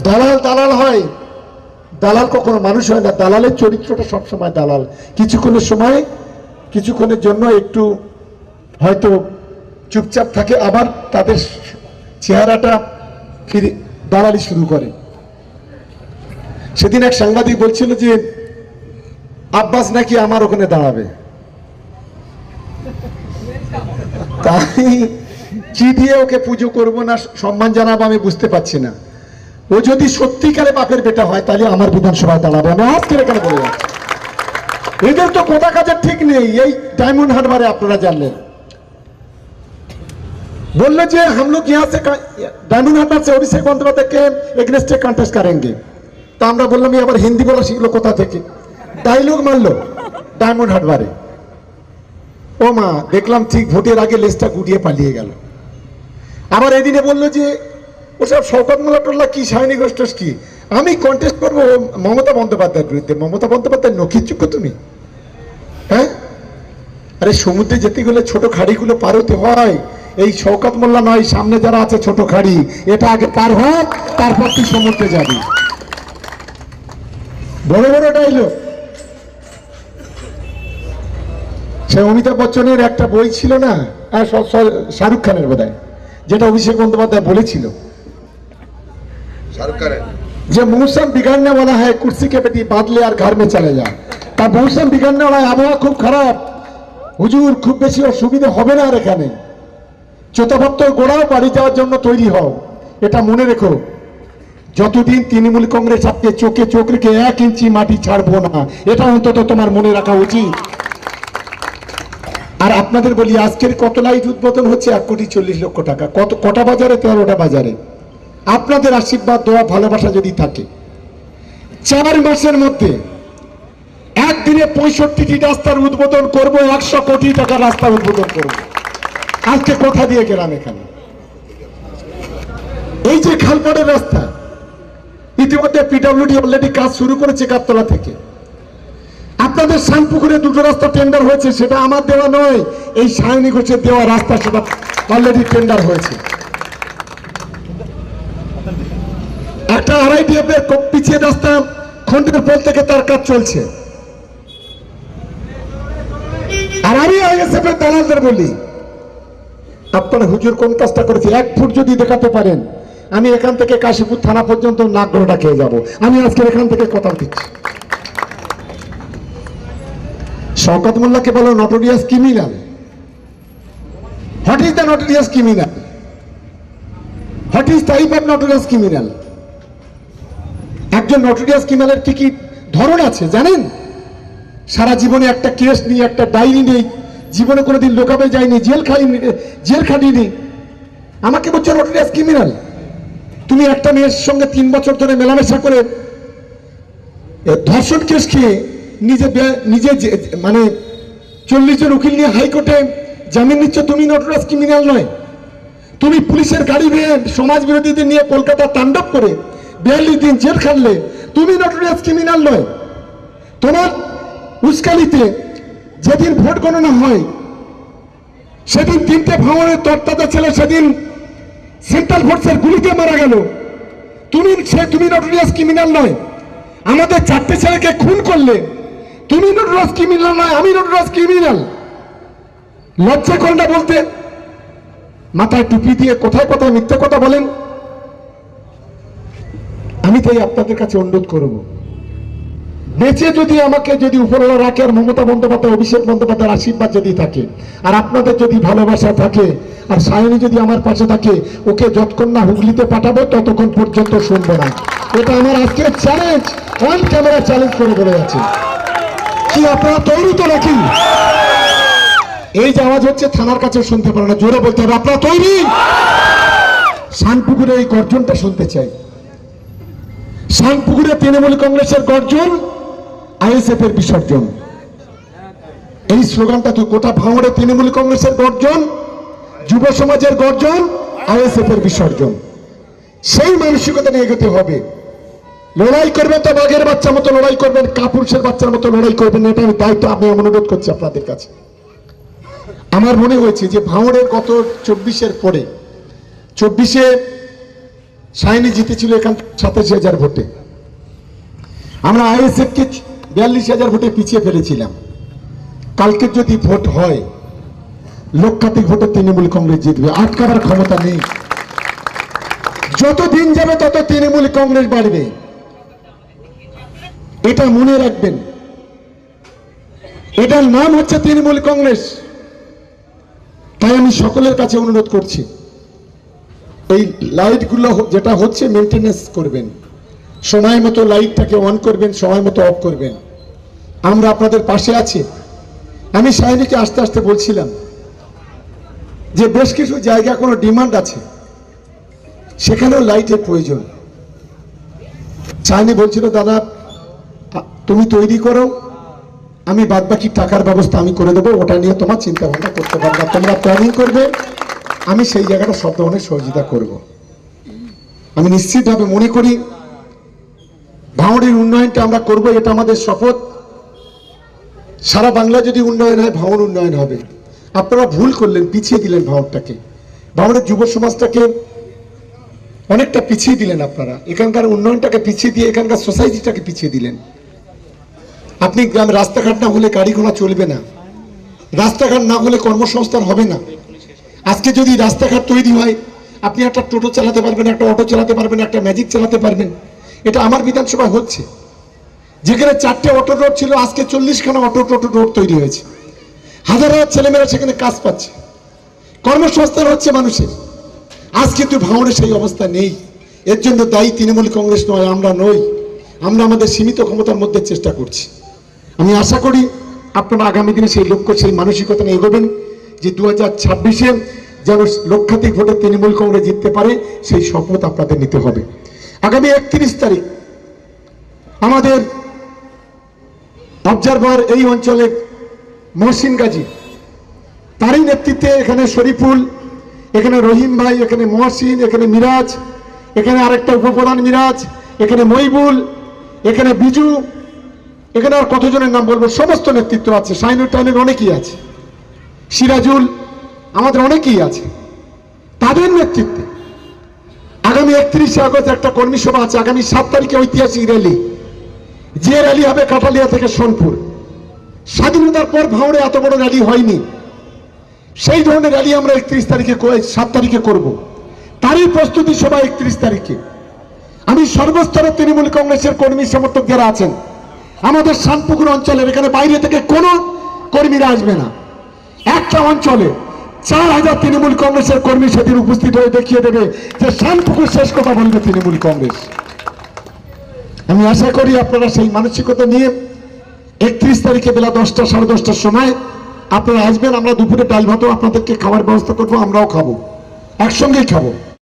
দালাল দালাল হয়। দালাল কখনো মানুষ হয় না। দালালের চরিত্রটা সবসময় দালাল। কিছুক্ষণের সময়, কিছুক্ষণের জন্য একটু হয়তো চুপচাপ থাকে, আবার তাদের চেহারাটা ফিরে দালালি শুরু করে। সেদিন এক সাংবাদিক বলছিল যে, আব্বাস নাকি আমার ওখানে দাঁড়াবে? তাই দিয়ে ওকে পুজো করব না, সম্মান জানাব আমি বুঝতে পারছি না। ও যদি সত্যিকারে বাপের বেটা হয় তাহলে আমার বিধানসভায় দাঁড়াবে আমি আজকের এখানে বলে যাচ্ছি এদের তো কোথা কাজের ঠিক নেই এই ডায়মন্ড হারবারে আপনারা জানলেন बोलने जे हम लोग यहाँ से डायमंड हार्बर से अभिषेक बंदोपाध्याय के एगेंस्ट कॉन्टेस्ट करेंगे তা আমরা বললাম এই আবার হিন্দি বলা শিখলো কোথা থেকে ডায়লগ মারলো ডায়মন্ড হারবারে ও মা দেখলাম ঠিক ভোটের আগে লেজটা গুটিয়ে পালিয়ে গেল আবার এদিনে বললো যে ওসব শওকত মোল্লা টোল্লা কি? সায়নী গোষ্ঠ কি? আমি কন্টেস্ট করব মমতা বন্দ্যোপাধ্যায়ের বিরুদ্ধে। মমতা বন্দ্যোপাধ্যায় নখিচ্ছুক তুমি? হ্যাঁ? আরে সমুদ্রে যেতে গেলে ছোট খাড়িগুলো পার হতে হয়। এই শওকত মোল্লা নয় সামনে যারা আছে ছোট খাড়ি। এটা আগে পার হোক তারপর তুই সমুদ্রে যাবি। বড় বড় ডাইলগ সে অমিতাভ বচ্চনের একটা বই ছিল না? হ্যাঁ, শাহরুখ খানের বোধ যেটা অভিষেক বন্দ্যোপাধ্যায় বলেছিল। शाहरुख खान যে মৌসুম बिगड़ने वाला है कुर्सी के पेटी बादले আর घर में चले जा তা মৌসুম बिगड़ने वाला है আবহাওয়া খুব খারাপ হুজুর খুব বেশি অসুবিধা হবে না আর এখানে চোতাভক্তর গোড়াও বাড়ি যাওয়ার জন্য তৈরি হও এটা মনে রেখো যতদিন তৃণমূল কংগ্রেস আপনি চোখে চোখ রেখে এক ইঞ্চি মাটি ছাড়বো না এটা অন্তত তোমার মনে রাখা উচিত আর আপনাদের বলি আজকের কত লাইট উদ্বোধন হচ্ছে এক কোটি চল্লিশ লক্ষ টাকা কত কটা বাজারে তেরোটা বাজারে আপনাদের আশীর্বাদ, দোয়া, ভালোবাসা যদি থাকে। চার মাসের মধ্যে একদিনে পঁয়ষট্টিটি রাস্তার উদ্বোধন করব, একশো কোটি টাকার রাস্তা উদ্বোধন করব। আজকে কথা দিয়ে গেলাম এখানে। এই যে খালপাড়ের রাস্তা, ইতিমধ্যে পিডব্লিউডি অলরেডি কাজ শুরু করেছে গাবতলা থেকে। আপনাদের শানপুকুরে দুটো রাস্তা টেন্ডার হয়েছে, সেটা আমার দেওয়া নয়, এই সায়নী ঘোষের দেওয়া রাস্তা সেটা অলরেডি টেন্ডার হয়েছে। একটা আড়াইটিএফ এর খুব পিছিয়ে রাস্তা খন্ডের পোল থেকে তার কাজ চলছে। আর আমি আইএসএফ এর দালালদের বলি, আপনার হুজুর কোন কাজটা করেছে এক ফুট যদি দেখাতে পারেন, আমি এখান থেকে কাশীপুর থানা পর্যন্ত নাক গড়টা খেয়ে যাব। আমি আজকে এখান থেকে কথা দিচ্ছি। শওকত মোল্লাকে বলো notorious criminal what is the notorious criminal what is type of notorious criminal একজন নটোরিয়াস ক্রিমিনালের কি কি ধরন আছে, জানেন? সারা জীবনে একটা কেস নিয়ে, একটা ডায়েরি নেই, জীবনে কোনোদিন লোকাবে যায়নি, জেল খাই জেল খাটিনি। আমাকে বলছো নটোরিয়াস ক্রিমিনাল তুমি একটা মেয়ের সঙ্গে তিন বছর ধরে মেলামেশা করে ধর্ষণ কেস খেয়ে নিজে নিজে মানে চল্লিশ জন উকিল নিয়ে হাইকোর্টে জামিন নিচ্ছ, তুমি নটোরিয়াস ক্রিমিনাল নয়। তুমি পুলিশের গাড়ি নিয়ে সমাজ বিরোধীদের নিয়ে কলকাতা তাণ্ডব করে বিয়াল্লিশ দিন জেল খাটলে, তুমি নটোরিয়াস ক্রিমিনাল নয়। তোমার উস্কালিতে যেদিন ভোট গণনা হয়, সেদিন তিনটে ভাঙনের তত্ত্বাদা ছেলে সেদিন সেন্ট্রাল ফোর্সের গুলিতে মারা গেল। তুমি সে, তুমি নটোরিয়াস ক্রিমিনাল নয়। আমাদের চারটে ছেলেকে খুন করলে, তুমি নটোরিয়াস ক্রিমিনাল নয়, আমি নটোরিয়াস ক্রিমিনাল লজ্জা করে না বলতে, মাথায় টুপি দিয়ে কোথায় কোথায় মিথ্যে কথা বলেন? আমি তাই আপনাদের কাছে অনুরোধ করব। বেঁচে যদি আমাকে যদি উপরওয়ালা রাখে আর মমতা বন্দ্যোপাধ্যায়, অভিষেক বন্দ্যোপাধ্যায়ের আশীর্বাদ যদি থাকে, আর আপনাদের যদি ভালোবাসা থাকে, আর সায়নী যদি আমার পাশে থাকে, ওকে যতক্ষণ না হুগলিতে পাঠাবো, ততক্ষণ পর্যন্ত শুনব না। এটা আমার আজকের চ্যালেঞ্জ অন ক্যামেরা চ্যালেঞ্জ করে বলে যাচ্ছে। কি আপনারা তৈরি তো নাকি? এই যে আওয়াজ হচ্ছে থানার কাছে শুনতে পারে না, জোরে বলতে হবে, আপনারা তৈরি? শানপুকুরের এই গর্জনটা শুনতে চাই। শানপুকুরে তৃণমূল কংগ্রেসের গর্জন আইএসএফ এর বিসর্জন। এই স্লোগানটা তো গোটা ভাঙড়ে তৃণমূল কংগ্রেসের গর্জন, যুব সমাজের গর্জন আইএসএফ এর বিসর্জন। সেই মানসিকতা নিয়ে এগোতে হবে। লড়াই করবেন তো বাঘের বাচ্চা মতো, লড়াই করবেন, কাপুরুষের বাচ্চার মতো লড়াই করবেন, এটা আমি দায়িত্ব, আমি অনুরোধ করছি আপনাদের কাছে। আমার মনে হয়েছে যে ভাঙড়ের গত চব্বিশের পরে, চব্বিশে সাইনি জিতেছিল এখান সাতাশ হাজার ভোটে। আমরা আইএসএফ কে বিয়াল্লিশ হাজার ভোটে পিছিয়ে ফেলেছিলাম। কালকে যদি ভোট হয়, লক্ষাধিক ভোটে তৃণমূল কংগ্রেস জিতবে। আটকাবার ক্ষমতা নেই। যত দিন যাবে, তত তৃণমূল কংগ্রেস বাড়বে। এটা মনে রাখবেন। এটার নাম হচ্ছে তৃণমূল কংগ্রেস। তাই আমি সকলের কাছে অনুরোধ করছি। এই লাইটগুলো যেটা হচ্ছে মেনটেনেন্স করবেন। সময় মতো লাইটটাকে অন করবেন, সময় মতো অফ করবেন। আমরা আপনাদের পাশে আছি। আমি সাহেবকে আস্তে আস্তে বলছিলাম যে বেশ কিছু জায়গা কোনো ডিমান্ড আছে। সেখানেও লাইটের প্রয়োজন। সাইনি বলছিল, দাদা তুমি তৈরি করো। আমি বাদ বাকি টাকার ব্যবস্থা আমি করে দেবো। ওটা নিয়ে তোমার চিন্তা ভাবনা করতে পারবে। তোমরা প্ল্যানিং করবে। আমি সেই জায়গাটা সব ধরনের সহযোগিতা করব। আমি নিশ্চিতভাবে মনে করি ভাঙড়ের উন্নয়নটা আমরা করব, এটা আমাদের শপথ। সারা বাংলা যদি উন্নয়ন হয় ভাঙড় উন্নয়ন হবে। আপনারা ভুল করলেন, পিছিয়ে দিলেন ভাঙড়টাকে ভাঙড়ের যুব সমাজটাকে অনেকটা পিছিয়ে দিলেন আপনারা। এখানকার উন্নয়নটাকে পিছিয়ে দিয়ে এখানকার সোসাইটিটাকে পিছিয়ে দিলেন। আপনি গ্রাম রাস্তাঘাট না হলে গাড়ি ঘোড়া চলবে না। রাস্তাঘাট না হলে কর্মসংস্থান হবে না। আজকে যদি রাস্তাঘাট তৈরি হয়, আপনি একটা টোটো চালাতে পারবেন, একটা অটো চালাতে পারবেন, একটা ম্যাজিক চালাতে পারবেন। এটা আমার বিধানসভায় হচ্ছে। যেখানে চারটে অটো রোড ছিল, আজকে চল্লিশখানা অটো টোটো রোড তৈরি হয়েছে। হাজার হাজার ছেলেমেয়েরা সেখানে কাজ পাচ্ছে। কর্মসংস্থান হচ্ছে মানুষের। আজ কিন্তু ভাঙড়ে সেই অবস্থা নেই। এর জন্য দায়ী তৃণমূল কংগ্রেস নয়, আমরা নই। আমরা আমাদের সীমিত ক্ষমতার মধ্যে চেষ্টা করছি। আমি আশা করি আপনারা আগামী দিনে সেই লক্ষ্য সেই মানসিকতা নিয়ে এগোবেন। যে দু হাজার ছাব্বিশে যেন লক্ষাধিক ভোটে তৃণমূল কংগ্রেস জিততে পারে, সেই শপথ আপনাদের নিতে হবে। আগামী একত্রিশ তারিখ আমাদের অবজারভার এই অঞ্চলে মহসিন গাজী, তারই নেতৃত্বে এখানে শরীফুল, এখানে রহিম ভাই, এখানে মহসিন, এখানে মিরাজ, এখানে আরেকটা উপপ্রধান মিরাজ, এখানে মইবুল এখানে বিজু, এখানে আর কতজনের নাম বলব? সমস্ত নেতৃত্ব আছে, সাইনুর, টাইনের অনেকেই আছে। সিরাজুল, আমাদের অনেকেই আছে। তাদের নেতৃত্বে আগামী একত্রিশে আগস্ট একটা কর্মী সভা আছে, আগামী সাত তারিখে ঐতিহাসিক র্যালি। যে র্যালি হবে কাটালিয়া থেকে সোনপুর। স্বাধীনতার পর ভাঁড়ে এত বড় র্যালি হয়নি। সেই ধরনের র্যালি আমরা একত্রিশ তারিখে সাত তারিখে করব। তারই প্রস্তুতি সভা একত্রিশ তারিখে। আমি সর্বস্তরের তৃণমূল কংগ্রেসের কর্মী সমর্থক যারা আছেন, আমাদের শানপুকুর অঞ্চলের, এখানে বাইরে থেকে কোনো কর্মীরা আসবে না। একটা অঞ্চলে চার হাজার তৃণমূল কংগ্রেসের কর্মী সেদিন উপস্থিত হয়ে দেখিয়ে দেবে যে শান্তপুকুর শেষ কথা বলবে তৃণমূল কংগ্রেস। আমি আশা করি আপনারা সেই মানসিকতা নিয়ে একত্রিশ তারিখে বেলা দশটা, সাড়ে দশটার সময় আপনারা আসবেন, আমরা দুপুরে ডাল ভাতও আপনাদেরকে খাবার ব্যবস্থা করব, আমরাও খাব। একসঙ্গেই খাব।